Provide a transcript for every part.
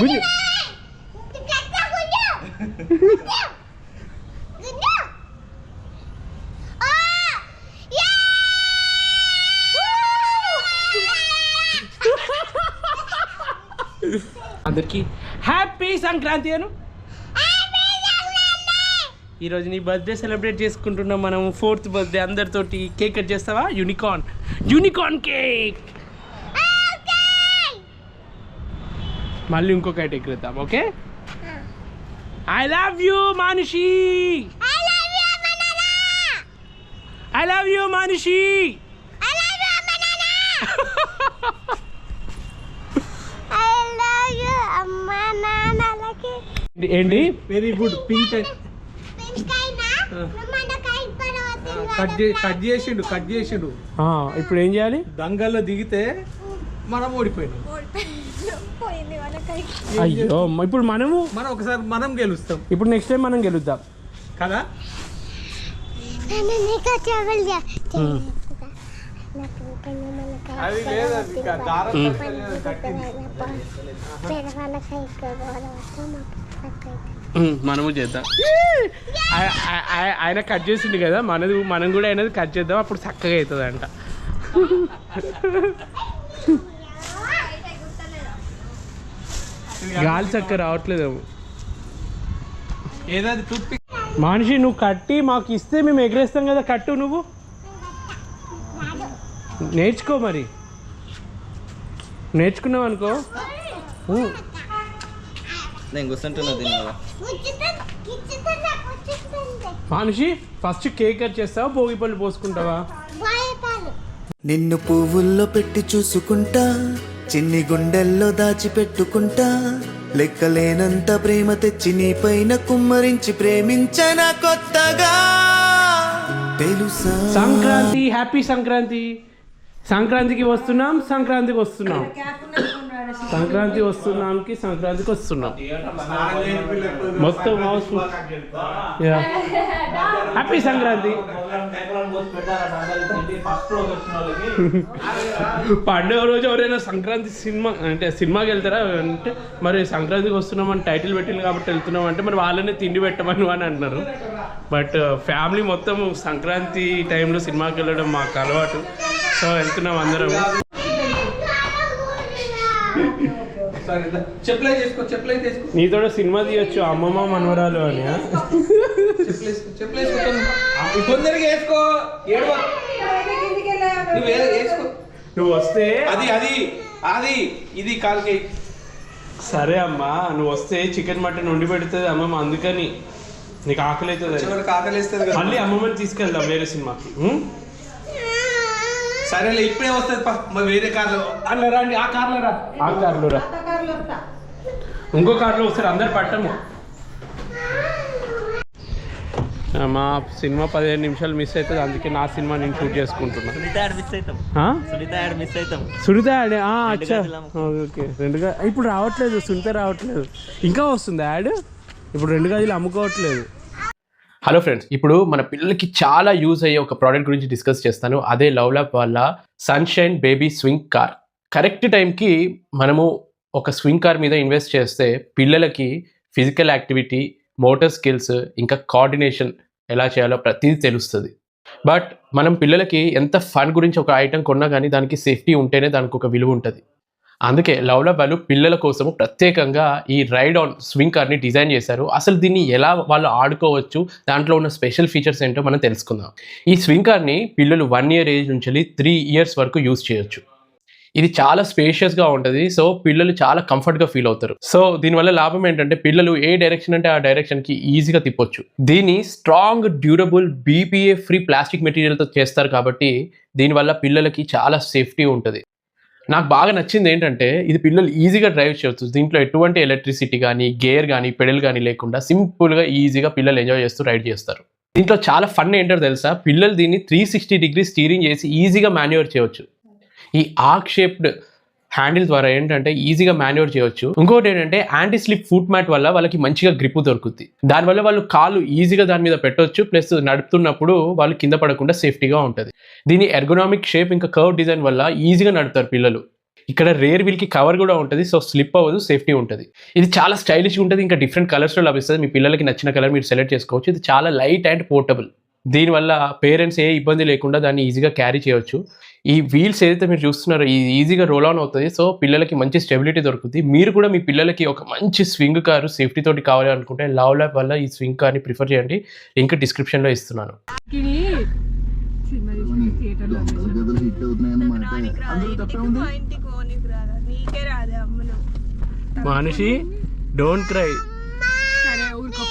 గుంజు అందరికి హ్యాపీ సంక్రాంతి అను. ఈరోజు నీ బర్త్డే సెలబ్రేట్ చేసుకుంటున్నాం మనం ఫోర్త్ బర్త్డే అందరితోటి కేక్ కట్ చేస్తావా? యూనికార్న్. Unicorn cake. మళ్ళీ ఇంకొక ఐట ఎక్కడతాం okay? I love you Manushi I love you Manushi ఏంటి very good pink cut cut చేసిండు కట్ చేసిండు. ఆ, ఇప్పుడు ఏం చేయాలి? దంగల్లో దిగితే మనం ఓడిపోయినాం. అయ్యో ఇప్పుడు మనము మనం ఒకసారి మనం గెలుస్తాం. ఇప్పుడు నెక్స్ట్ టైం మనం గెలుద్దాం. కదా? మనము చేద్దాం. ఆయ- ఆయ- ఆయ- ఆయన కట్ చేసిండు కదా మనది మనం కూడా అయినది కట్ చేద్దాం అప్పుడు చక్కగా అవుతుంది అంట గాలి చక్క రావట్లేదేమో ఏదది తుప్పి మనిషి నువ్వు కట్టి మాకు ఇస్తే మేము ఎగరేస్తాం కదా కట్టు నువ్వు? నేర్చుకో మరి. నేర్చుకున్నావు అనుకో. నేను కూర్చుంటున్నా దీని మనిషి ఫస్ట్ కేక్ కట్ చేస్తావా భోగి పళ్ళు పోసుకుంటావా? నిన్ను పువ్వుల్లో పెట్టి చూసుకుంటా. చిన్ని గుండెల్లో దాచిపెట్టుకుంటా. లెక్కలేనంత ప్రేమ తెచ్చి నీ పైన కుమ్మరించి ప్రేమించన కొత్తగా? తెలుసా? సంక్రాంతి హ్యాపీ సంక్రాంతి. సంక్రాంతికి వస్తున్నాం సంక్రాంతికి వస్తున్నాం. సంక్రాంతి వస్తున్నాంకి సంక్రాంతికి వస్తున్నాం. మొత్తం హౌస్ హ్యాపీ సంక్రాంతి. పండుగ రోజు ఎవరైనా సంక్రాంతి సినిమా అంటే సినిమాకి వెళ్తారా? అంటే మరి సంక్రాంతికి వస్తున్నాం అని టైటిల్ పెట్టింది కాబట్టి వెళ్తున్నాం అంటే మరి వాళ్ళనే తిండి పెట్టమని అని అంటున్నారు బట్ ఫ్యామిలీ మొత్తం సంక్రాంతి టైంలో సినిమాకి వెళ్ళడం మాకు అలవాటు. సో వెళ్తున్నాం అందరం చెప్పులే చేసుకో చెప్పులే తీసుకో నీతో సినిమా తీయొచ్చు అమ్మమ్మ మనవరాలు అని తొందరగా వేసుకో ఏడవ. నువ్వు వేసుకో నువ్వు వస్తే అది అది అది ఇది కాల్కి సరే అమ్మా నువ్వు వస్తే చికెన్ మటన్ వండి పెడుతుంది అమ్మమ్మ అందుకని. నీకు ఆకలి అవుతుంది మళ్ళీ అమ్మమ్మని తీసుకెళ్దాం వేరే సినిమాకి? సరేలే ఇప్పుడే వస్తుంది పా మరి వేరే కార్లో. అలా రండి ఆ కార్లో రా. ఆ కార్లో రా. ఇంకో కార్లో వస్తారు అందరు పట్టము. ఆ, మా సినిమా పదిహేను నిమిషాలు మిస్ అవుతుంది అందుకే నా సినిమా నేను షూట్ చేసుకుంటున్నా. సునీత యాడ్ మిస్ అవుతాం. ఆ? సునీత యాడ్ మిస్ అవుతాం. సునీత యాడ్? ఆ, రెండు అచ్చా. ఓకే. రెండు గ- ఇప్పుడు రావట్లేదు సునీత రావట్లేదు. ఇంకా వస్తుంది యాడ్? ఇప్పుడు రెండు గదులు అమ్ముకోవట్లేదు. హలో ఫ్రెండ్స్ ఇప్పుడు మన పిల్లలకి చాలా యూజ్ అయ్యే ఒక ప్రోడక్ట్ గురించి డిస్కస్ చేస్తాను. అదే లవ్ ల్యాప్ వల్ల sunshine baby swing car correct టైంకి మనము ఒక స్వింగ్ కార్ మీద ఇన్వెస్ట్ చేస్తే పిల్లలకి ఫిజికల్ యాక్టివిటీ మోటార్ స్కిల్స్ ఇంకా కోఆర్డినేషన్ ఎలా చేయాలో ప్రతిదీ తెలుస్తుంది. బట్ మనం పిల్లలకి ఎంత ఫన్ గురించి ఒక ఐటెం కొన్నా కానీ దానికి సేఫ్టీ ఉంటేనే దానికి ఒక విలువ ఉంటుంది. అందుకే లవ్లా వాళ్ళు పిల్లల కోసము ప్రత్యేకంగా ఈ రైడ్ ఆన్ స్వింగ్ కార్ని డిజైన్ చేశారు. అసలు దీన్ని ఎలా వాళ్ళు ఆడుకోవచ్చు? దాంట్లో ఉన్న స్పెషల్ ఫీచర్స్ ఏంటో మనం తెలుసుకుందాం. ఈ స్వింగ్ కార్ని పిల్లలు వన్ ఇయర్ ఏజ్ నుంచి త్రీ ఇయర్స్ వరకు యూజ్ చేయొచ్చు. ఇది చాలా స్పేషియస్గా ఉంటుంది. సో పిల్లలు చాలా కంఫర్ట్గా ఫీల్ అవుతారు. సో దీనివల్ల లాభం ఏంటంటే పిల్లలు ఏ డైరెక్షన్ అంటే ఆ డైరెక్షన్కి ఈజీగా తిప్పొచ్చు. దీన్ని strong durable BPA free plastic మెటీరియల్తో చేస్తారు కాబట్టి దీనివల్ల పిల్లలకి చాలా సేఫ్టీ ఉంటుంది. నాకు బాగా నచ్చింది ఏంటంటే ఇది పిల్లలు ఈజీగా డ్రైవ్ చేయొచ్చు. దీంట్లో ఎటువంటి ఎలక్ట్రిసిటీ కానీ గేర్ కానీ పెడల్ కానీ లేకుండా సింపుల్గా ఈజీగా పిల్లలు ఎంజాయ్ చేస్తూ రైడ్ చేస్తారు. దీంట్లో చాలా ఫన్ ఏంటో తెలుసా? పిల్లలు దీన్ని త్రీ సిక్స్టీ డిగ్రీ స్టీరింగ్ చేసి ఈజీగా మాన్యువర్ చేయవచ్చు ఈ ఆర్క్ షేప్డ్ హ్యాండిల్ ద్వారా ఏంటంటే ఈజీగా మాన్యువర్ చేయొచ్చు. ఇంకోటి ఏంటంటే యాంటీ స్లిప్ ఫుట్ మ్యాట్ వల్ల వాళ్ళకి మంచిగా గ్రిప్ దొరుకుతుంది దానివల్ల వాళ్ళు కాలు ఈజీగా దాని మీద పెట్టొచ్చు ప్లస్ నడుపుతున్నప్పుడు వాళ్ళు కింద పడకుండా సేఫ్టీగా ఉంటుంది. దీని ఎర్గోనామిక్ షేప్ ఇంకా కర్వ్ డిజైన్ వల్ల ఈజీగా నడుపుతారు పిల్లలు. ఇక్కడ రేర్ వీల్కి కవర్ కూడా ఉంటుంది సో స్లిప్ అవ్వదు సేఫ్టీ ఉంటుంది. ఇది చాలా స్టైలిష్గా ఉంటుంది ఇంకా డిఫరెంట్ కలర్స్లో లభిస్తుంది. మీ పిల్లలకి నచ్చిన కలర్ మీరు సెలెక్ట్ చేసుకోవచ్చు. ఇది చాలా లైట్ అండ్ పోర్టబుల్ దీనివల్ల పేరెంట్స్ ఏ ఇబ్బంది లేకుండా దాన్ని ఈజీగా క్యారీ చేయవచ్చు ఈ వీల్స్ ఏదైతే మీరు చూస్తున్నారో ఇది ఈజీగా రోల్ ఆన్ అవుతుంది. సో పిల్లలకి మంచి స్టెబిలిటీ దొరుకుతుంది మీరు కూడా మీ పిల్లలకి ఒక మంచి స్వింగ్ కారు సేఫ్టీ తోటి కావాలి అనుకుంటే లావ్ ల్యాబ్ వల్ల ఈ స్వింగ్ కార్ని ప్రిఫర్ చేయండి. లింక్ డిస్క్రిప్షన్లో ఇస్తున్నాను. మనిషి డోంట్ క్రై సరే ఊరుకో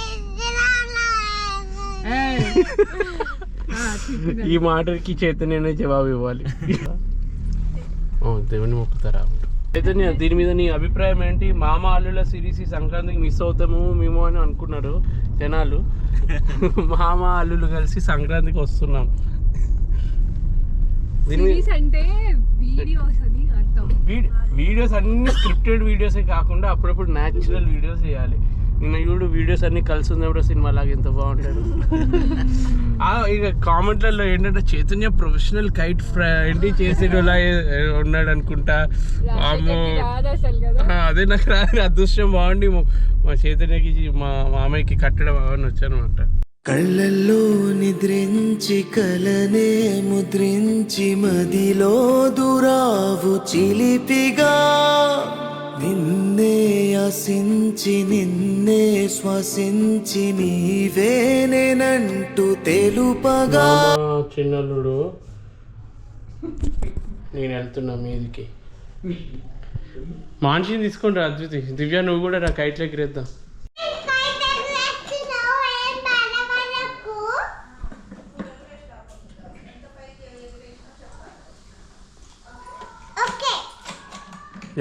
ఏయ్. ఆ, చెప్పిన. ఈ మాటకి చైతన్యనే జవాబు ఇవ్వాలి. ఓ, దేవుని మొక్కుతారా? చైతన్య దీని మీద నీ అభిప్రాయం ఏంటి? మామ అల్లుల సిరీస్ ఈ సంక్రాంతికి మిస్ అవుతాము మేము అని అనుకున్నారు జనాలు. మామ అల్లులు కలిసి సంక్రాంతికి వస్తున్నాం. దీని మీద సిరీస్ అంటే వీడియోస్ అర్థం. వీడియోస్ అన్ని స్క్రిప్టెడ్ వీడియోసే కాకుండా అప్పుడప్పుడు న్యాచురల్ వీడియోస్ చేయాలి. నిన్న చూడు వీడియోస్ అన్ని కలిసి ఉన్నప్పుడు సినిమా లాగా ఎంత బాగుంటాడు ఆ, ఇక కామెంట్లలో ఏంటంటే చైతన్య ప్రొఫెషనల్ కైట్ ఏంటి చేసేటోలా ఉన్నాడు అనుకుంటా అమ్మో అదే నాకు రాదు అదృష్టం బాగుండి మా- మా చైతన్యకి మా మామయ్యకి కట్టడం అవన్నీ వచ్చానమాట. కళ్ళల్లో నిద్రించి కలనే ముద్రించి మదిలో దురావు చిలిపిగా. నిన్నే ఆశించి నిన్నే శ్వసించి నీవేనేనంటూ తెలుపగా. మా చిన్నల్లుడు నేను వెళ్తున్నా మీదికి. మాన్షిని తీసుకుంటా అద్వితి. దివ్య నువ్వు కూడా నా కైట్లోకి ఎగిరేద్దాం ఓకే.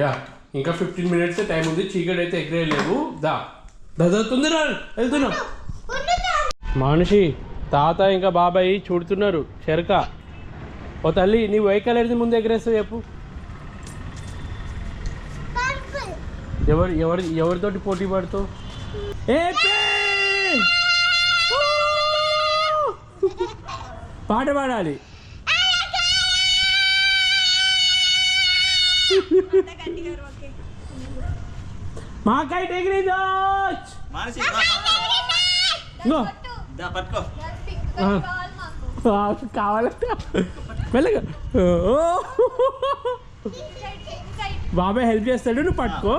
యా. ఇంకా ఫిఫ్టీన్ మినిట్స్ టైం ఉంది. చీకటి అయితే ఎగిరేయలేవు దా. దాదా తొందర వెళ్తున్నాం. మనిషి తాత ఇంకా బాబాయ్ చూడుతున్నారు. చెరక. ఓ తల్లి నీ వెహికల్ ఏది ముందు ఎగరేస్తావు చెప్పు. ఎవరు ఎవరి ఎవరితోటి పోటీ పడుతావు! పాట పాడాలి. మా కైట్ ఎగిరిందో మానసి. దా పట్టుకో. కావాలంటే! బాబాయ్ హెల్ప్ చేస్తాడు నువ్వు పట్టుకో.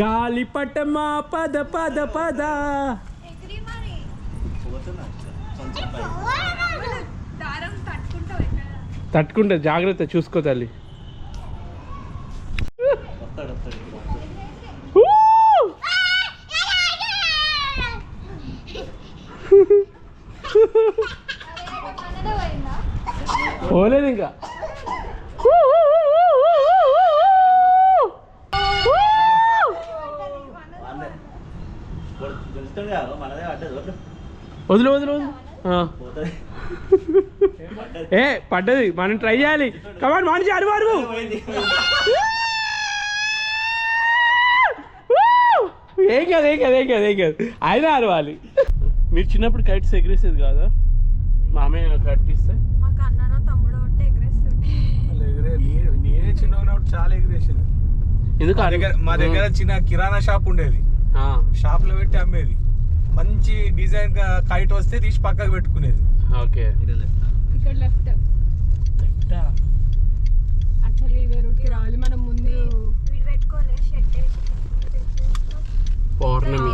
గాలి పట్టమా పద పద పద. తట్టుకుంటూ జాగ్రత్త చూసుకో తల్లి! పోలేదు ఇంకా. వదిలు వదిలు వదిలు. ఏ పడ్డది. మనం ట్రై చేయాలి. కమాన్ మనిషి అరువు అరువు. ఏం కాదు ఏం కాదు ఏం కాదు ఏం కాదు. అయినా అరవాలి. మీరు చిన్నప్పుడు కైట్స్ ఎగిరేసేది కాదా? మామయ్య కట్టిస్తే మాకు అన్ననో తమ్ముడో ఉంటే ఎగరేస్తుంటే వాళ్ళు ఎగిరే నే- నేనే చిన్న ఉన్నప్పుడు చాలా ఎగిరేసింది. ఎందుకు మా దగ్గర మా దగ్గర చిన్న కిరాణా షాప్ ఉండేది. ఆ, షాప్లో పెట్టి అమ్మేది. మంచి డిజైన్ కైట్ వస్తే తీసి పక్కకు పెట్టుకునేది. ఓకే. ఇక్కడ లెఫ్ట్ యాక్చువల్లీ ఇదే రూట్కి రావాలి. మనం ముందు వీడు పెట్టుకోలే షర్ట్ పౌర్ణమి.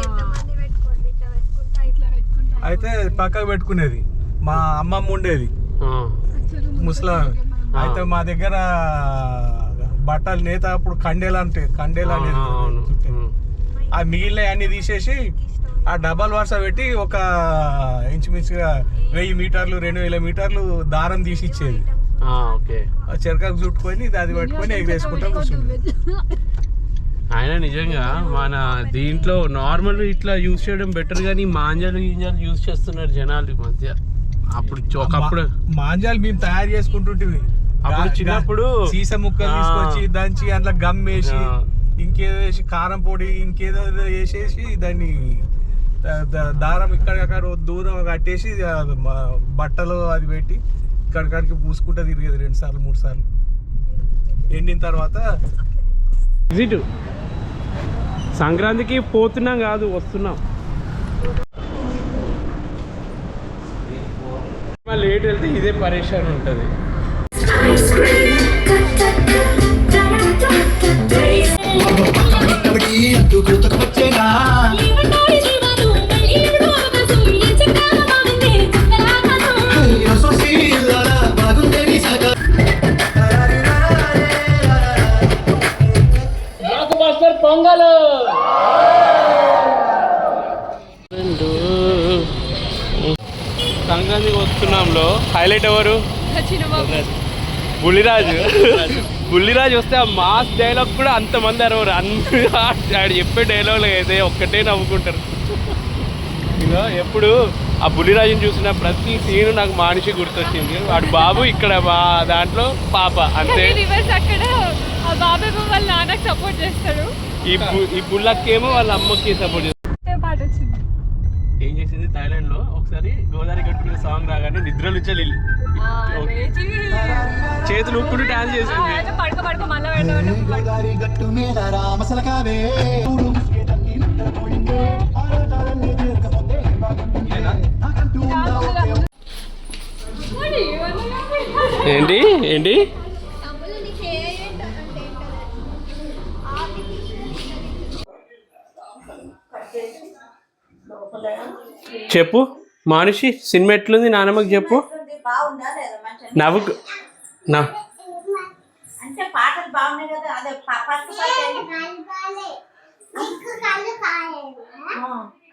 అయితే పక్కకు పెట్టుకునేది. మా అమ్మమ్మ ఉండేది. ముసలా అయితే మా దగ్గర బట్టలు నేత అప్పుడు కండేలా అంటే కండేలా అనేది. ఆ మిగిలిన అన్ని తీసేసి ఆ డబల్ వరుస పెట్టి ఒక ఇంచుమించుగా వెయ్యి మీటర్లు రెండు వేల మీటర్లు దారం తీసి ఇచ్చేది. ఆ, ఓకే. ఆ చెరకాకు చుట్టుకొని అది పట్టుకొని ఎగరేసుకుంటా కూర్చుంది. ఆయన నిజంగా మన దీంట్లో నార్మల్ ఇట్లా యూజ్ చేయడం బెటర్ కానీ మాంజాలు గింజాలు యూజ్ చేస్తున్నారు జనాలు ఈ మధ్య. అప్పుడు ఒకప్పుడు మాంజాలు మేము తయారు చేసుకుంటుంటివి. అప్పుడు చిన్నప్పుడు సీస ముక్కలు. తీసుకొచ్చి దంచి అందులో గమ్ వేసి. ఇంకేదో వేసి కారం పొడి ఇంకేదో వేసేసి దాన్ని దారం ఇక్కడికక్కడ దూరం కట్టేసి బట్టలు అది పెట్టి ఇక్కడికాడికి పూసుకుంటా తిరిగేది రెండు సార్లు మూడు సార్లు. ఎండిన తర్వాత విజిట్ సంక్రాంతికి పోతున్నాం కాదు వస్తున్నాం. లేట్ వెళ్తే ఇదే పరేషాన్ ఉంటుంది. పొంగలు సంక్రాంతికి వస్తున్నాంలో హైలైట్ ఎవరు? బుల్లిరాజు. బుల్లిరాజు వస్తే ఆ మాస్ డైలాగ్ కూడా అంతమంది అరవరు. అన్ని ఆడు చెప్పే డైలాగులు అయితే ఒక్కటే నవ్వుకుంటారు. ఇదో ఎప్పుడు ఆ బుల్లిరాజుని చూసిన ప్రతి సీన్ నాకు మానిషి గుర్తొచ్చింది. వాడు బాబు ఇక్కడ మా దాంట్లో పాప అంతే. బాబాయ్ వాళ్ళ నాన్నకి సపోర్ట్ చేస్తాడు. ఈ బుల్లక్కేమో వాళ్ళ అమ్మకి సపోర్ట్ పాట వచ్చింది? ఏం చేసింది? థాయిలాండ్లో ఒకసారి గోదావరి మీద సాంగ్ రాగానే ఆ, లేచి, చేతులు ఊపుకుంటూ డాన్స్ చేసింది. అయితే పడుకో పడుకో మళ్ళీ పెట్టాడు ఏంటి? ఏంటి? చెప్పు. మానుషి సినిమా ఎట్లుంది? నానమ్మకి చెప్పు. నవ్వుకు నా అంటే పాటలు బాగున్నాయి కదా అదే ఫస్ట్ పాట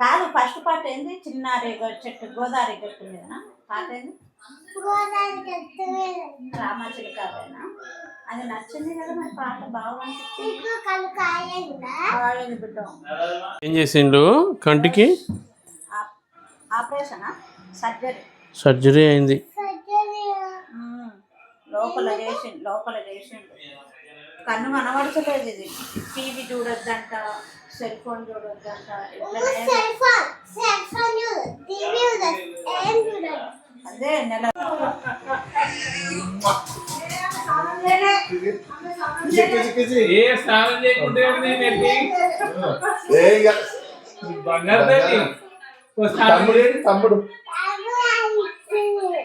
కాదు ఫస్ట్ పాట ఏంది? చిన్నారి చెట్టు గోదావరి గట్టు మీద పాట ఏంది? రామచిలకావేనా అది నచ్చింది కదా మరి పాట బాగుంది బిడ్డ. ఏం చేసిండు కంటికి? ఆ- ఆపరేషనా? సర్జరీ. సర్జరీ అయింది. లోపల చేసి లోపల చేసిండు కన్ను కనబడతలేదు ఇది. టీవీ చూడొద్దంట సెల్ ఫోన్ చూడొద్దంట అదే నెల ఏ స్నానం చేయకుంటే తమ్ముడు తమ్ముడు.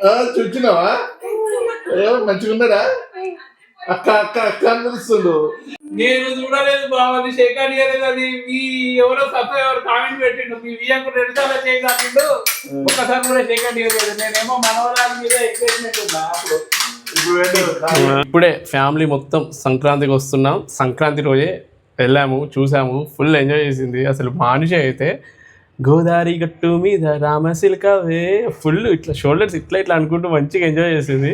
ఆ, చూచినావా? ఏమో మంచిగా ఉన్నాడా అక్క అక్క అక్క అని పిలుస్తుండు. నేను చూడలేదు బాగుంది శేఖర్ ఇయ్యలేదు అది. మీ ఎవరో సత్తా ఎవరు కామెంట్ పెట్టిండు. మీ వియ్యంకు రెండు సార్లు చేయగలిగిండు ఒక్కసారి కూడా శేఖర్ ఇయ్యలేదు. నేనేమో మనవరాల మీద ఎక్సైట్మెంట్ ఉన్నా అప్పుడు. ఇప్పుడే ఫ్యామిలీ మొత్తం సంక్రాంతికి వస్తున్నాం. సంక్రాంతి రోజే వెళ్ళాము చూసాము. ఫుల్ ఎంజాయ్ చేసింది. అసలు మానుషి అయితే గోదావరి గట్టు మీద రామశిల్కవే. ఫుల్ ఇట్లా షోల్డర్స్ ఇట్లా ఇట్లా అనుకుంటూ మంచిగా ఎంజాయ్ చేసింది.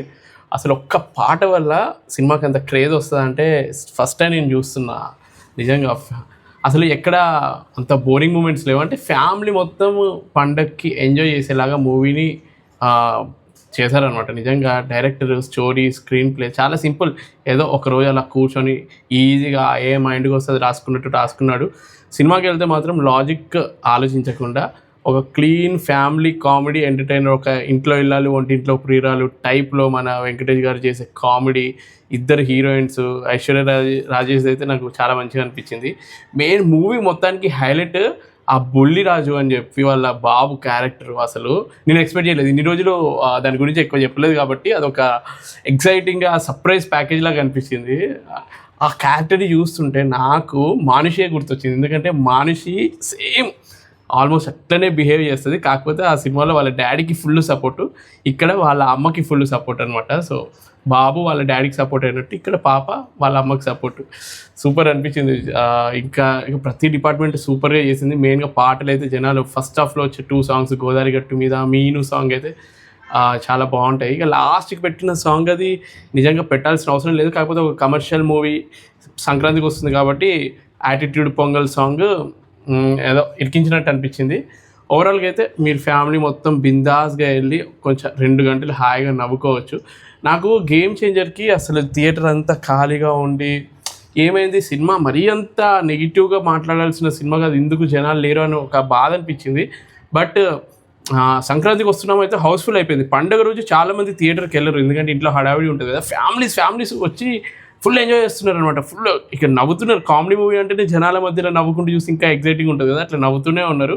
అసలు ఒక్క పాట వల్ల సినిమాకి అంత క్రేజ్ వస్తుందంటే ఫస్ట్ టైం నేను చూస్తున్నా. నిజంగా అసలు ఎక్కడ అంత బోరింగ్ మూమెంట్స్ లేవు. అంటే ఫ్యామిలీ మొత్తం పండక్కి ఎంజాయ్ చేసేలాగా మూవీని చేశారనమాట నిజంగా డైరెక్టర్ స్టోరీ స్క్రీన్ ప్లే చాలా సింపుల్. ఏదో ఒక రోజు అలా కూర్చొని ఈజీగా ఏ మైండ్కి వస్తుంది రాసుకున్నట్టు రాసుకున్నాడు. సినిమాకి వెళ్తే మాత్రం లాజిక్ ఆలోచించకుండా ఒక క్లీన్ ఫ్యామిలీ కామెడీ ఎంటర్టైనర్ ఒక ఇంట్లో ఇల్లాలు వంటింట్లో ప్రియురాలు టైప్లో మన వెంకటేష్ గారు చేసే కామెడీ ఇద్దరు హీరోయిన్స్ ఐశ్వర్య రాజ రాజేష్ అయితే నాకు చాలా మంచిగా అనిపించింది. మెయిన్ మూవీ మొత్తానికి హైలైట్ ఆ బుల్లి రాజు అని చెప్పి వాళ్ళ బాబు క్యారెక్టర్ అసలు. నేను ఎక్స్పెక్ట్ చేయలేదు. ఇన్ని రోజులు దాని గురించి ఎక్కువ చెప్పలేదు కాబట్టి అదొక ఎక్సైటింగ్గా సర్ప్రైజ్ ప్యాకేజ్ లాగా అనిపించింది. ఆ క్యారెక్టర్ని చూస్తుంటే నాకు మానుషే గుర్తొచ్చింది. ఎందుకంటే మానుషి సేమ్ ఆల్మోస్ట్ అట్లనే బిహేవ్ చేస్తుంది. కాకపోతే ఆ సినిమాలో వాళ్ళ డాడీకి ఫుల్ సపోర్టు ఇక్కడ వాళ్ళ అమ్మకి ఫుల్ సపోర్ట్ అనమాట సో బాబు వాళ్ళ డాడీకి సపోర్ట్ అయినట్టు ఇక్కడ పాప వాళ్ళ అమ్మకి సపోర్ట్. సూపర్ అనిపించింది. ఇంకా ఇక ప్రతి డిపార్ట్మెంట్ సూపర్గా చేసింది. మెయిన్గా పాటలు అయితే జనాలు ఫస్ట్ హాఫ్లో వచ్చే టూ సాంగ్స్ గోదావరి గట్టు మీద మీను సాంగ్ అయితే చాలా బాగుంటాయి. ఇక లాస్ట్కి పెట్టిన సాంగ్ అది నిజంగా పెట్టాల్సిన అవసరం లేదు. కాకపోతే ఒక కమర్షియల్ మూవీ సంక్రాంతికి వస్తుంది కాబట్టి యాటిట్యూడ్ పొంగల్ సాంగ్ ఏదో ఇరికించినట్టు అనిపించింది. ఓవరాల్గా అయితే మీరు ఫ్యామిలీ మొత్తం బిందాస్గా వెళ్ళి కొంచెం రెండు గంటలు హాయిగా నవ్వుకోవచ్చు. నాకు గేమ్ చేంజర్కి అసలు థియేటర్ అంతా ఖాళీగా ఉండి ఏమైంది? సినిమా మరీ అంత నెగిటివ్గా మాట్లాడాల్సిన సినిమా కాదు. ఎందుకు జనాలు లేరు అని ఒక బాధ అనిపించింది. బట్ సంక్రాంతికి వస్తున్నాం అయితే హౌస్ఫుల్ అయిపోయింది. పండుగ రోజు చాలా మంది థియేటర్కి వెళ్ళరు. ఎందుకంటే ఇంట్లో హడావిడి ఉంటుంది కదా. ఫ్యామిలీస్ ఫ్యామిలీస్ వచ్చి ఫుల్ ఎంజాయ్ చేస్తున్నారు అనమాట ఫుల్ ఇక్కడ నవ్వుతున్నారు. కామెడీ మూవీ అంటేనే జనాల మధ్యలో నవ్వుకుంటూ చూసి ఇంకా ఎగ్జైటింగ్ ఉంటుంది కదా అట్లా నవ్వుతూనే ఉన్నారు.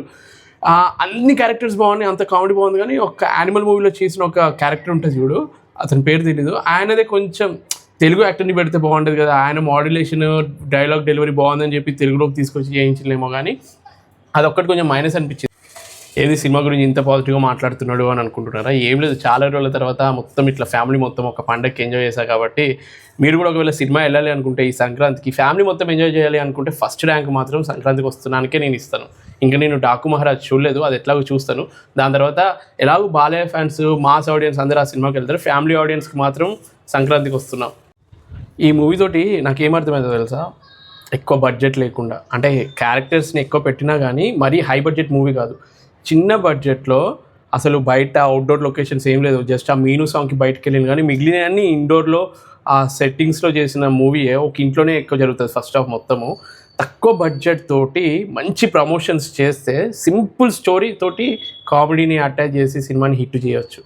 అన్ని క్యారెక్టర్స్ బాగున్నాయి. అంత కామెడీ బాగుంది కానీ ఒక యానిమల్ మూవీలో చేసిన ఒక క్యారెక్టర్ ఉంటుంది చూడు. అతని పేరు తెలీదు. ఆయనదే కొంచెం తెలుగు యాక్టర్ని పెడితే బాగుంటుంది కదా. ఆయన మాడ్యులేషన్ డైలాగ్ డెలివరీ బాగుందని చెప్పి తెలుగులోకి తీసుకొచ్చి చేయించలేమో కానీ అదొక్కటి కొంచెం మైనస్ అనిపించింది. ఏది సినిమా గురించి ఇంత పాజిటివ్గా మాట్లాడుతున్నాడు అని అనుకుంటున్నారా? ఏం లేదు చాలా రోజుల తర్వాత మొత్తం ఇట్లా ఫ్యామిలీ మొత్తం ఒక పండగకి ఎంజాయ్ చేశా కాబట్టి మీరు కూడా ఒకవేళ సినిమా వెళ్ళాలి అనుకుంటే ఈ సంక్రాంతికి ఫ్యామిలీ మొత్తం ఎంజాయ్ చేయాలి అనుకుంటే ఫస్ట్ ర్యాంక్ మాత్రం సంక్రాంతికి వస్తున్నానికే నేను ఇస్తాను. ఇంకా నేను డాకు మహారాజ్ చూడలేదు అది ఎట్లాగో చూస్తాను. దాని తర్వాత ఎలాగో బాలయ్య ఫ్యాన్స్ మాస్ ఆడియన్స్ అందరూ ఆ సినిమాకి వెళ్తారు. ఫ్యామిలీ ఆడియన్స్కి మాత్రం సంక్రాంతికి వస్తున్నాం. ఈ మూవీ తోటి నాకు తెలుసా? ఎక్కువ బడ్జెట్ లేకుండా అంటే క్యారెక్టర్స్ని ఎక్కువ పెట్టినా కానీ మరీ హై బడ్జెట్ మూవీ కాదు. చిన్న బడ్జెట్లో అసలు బయట అవుట్డోర్ లొకేషన్స్ ఏం లేదు. జస్ట్ ఆ మీను సాంగ్కి బయటకు వెళ్ళింది కానీ మిగిలిన అన్ని ఇండోర్లో ఆ సెట్టింగ్స్లో చేసిన మూవీయే ఒక ఇంట్లోనే ఎక్కువ జరుగుతుంది ఫస్ట్ హాఫ్ మొత్తము. తక్కువ బడ్జెట్ తోటి మంచి ప్రమోషన్స్ చేస్తే సింపుల్ స్టోరీ తోటి కామెడీని అటాచ్ చేసి సినిమాని హిట్ చేయొచ్చు.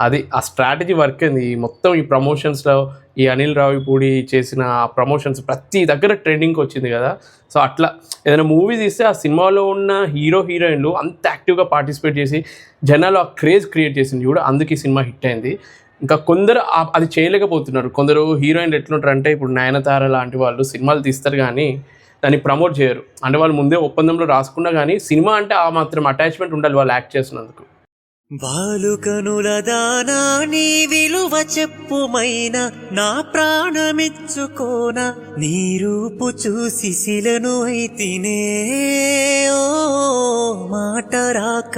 అది ఆ స్ట్రాటజీ వర్క్ అయింది మొత్తం ఈ ప్రమోషన్స్లో ఈ అనిల్ రావిపూడి చేసిన ప్రమోషన్స్ ప్రతి దగ్గర ట్రెండింగ్కి వచ్చింది కదా. సో అట్లా ఏదైనా మూవీ తీస్తే ఆ సినిమాలో ఉన్న హీరో హీరోయిన్లు అంత యాక్టివ్గా పార్టిసిపేట్ చేసి జనాలు ఆ క్రేజ్ క్రియేట్ చేసింది కూడా అందుకే సినిమా హిట్ అయింది. ఇంకా కొందరు అది చేయలేకపోతున్నారు. కొందరు హీరోయిన్లు ఎట్లుంటారు అంటే ఇప్పుడు నయనతార లాంటి వాళ్ళు సినిమాలు తీస్తారు కానీ దాన్ని ప్రమోట్ చేయరు. అంటే వాళ్ళు ముందే ఒప్పందంలో రాసుకున్నా కానీ సినిమా అంటే ఆ మాత్రం అటాచ్మెంట్ ఉండాలి వాళ్ళు యాక్ట్ చేసినందుకు. బాలుకనుల దానా నీ విలువ చెప్పుమైన నా ప్రాణమిచ్చుకోన నీ రూపు చూసి శిలను అయితినే ఓ మాట రాక